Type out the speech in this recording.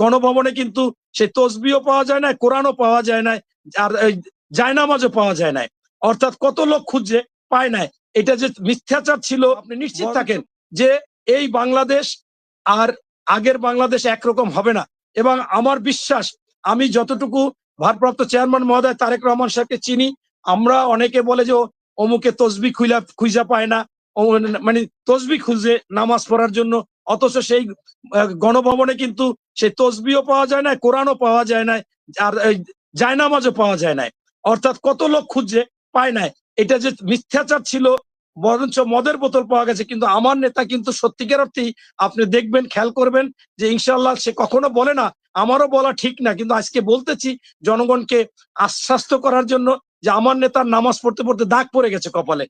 গণভবনে কিন্তু সেই তসবিও পাওয়া যায় না কোরআনও পাওয়া যায় না আর জায়নামাজও পাওয়া যায় না অর্থাৎ কত লোক খুঁজছে পায় নাই। এটা যে মিথ্যাচার ছিল আপনি নিশ্চিত থাকেন যে এই বাংলাদেশ আর আগের বাংলাদেশ একরকম হবে না। এবং আমার বিশ্বাস আমি যতটুকু ভারপ্রাপ্ত চেয়ারম্যান মহোদয় তারেক রহমান সাহেবকে চিনি আমরা অনেকে বলে যে অমুকে তসবি খুইলা খুঁজা পায় না। মানে তসবি খুঁজে নামাজ পড়ার জন্য অথচ সেই গণভবনে কিন্তু সেই তসবিও পাওয়া যায় না কোরআনও পাওয়া যায় না আর জায়নামাজও পাওয়া যায় না অর্থাৎ কত লোক খুঁজছে, পায় নাই। এটা যে মিথ্যাচার ছিল, বরঞ্চ মদের বোতল পাওয়া গেছে, কিন্তু আমার নেতা কিন্তু সত্যিকার অর্থেই আপনি দেখবেন, খেয়াল করবেন যে ইনশাল্লাহ সে কখনো বলে না, আমারও বলা ঠিক না, কিন্তু আজকে বলতেছি জনগণকে আশ্বাস্ত করার জন্য যে আমার নেতার নামাজ পড়তে পড়তে দাগ পড়ে গেছে কপালে।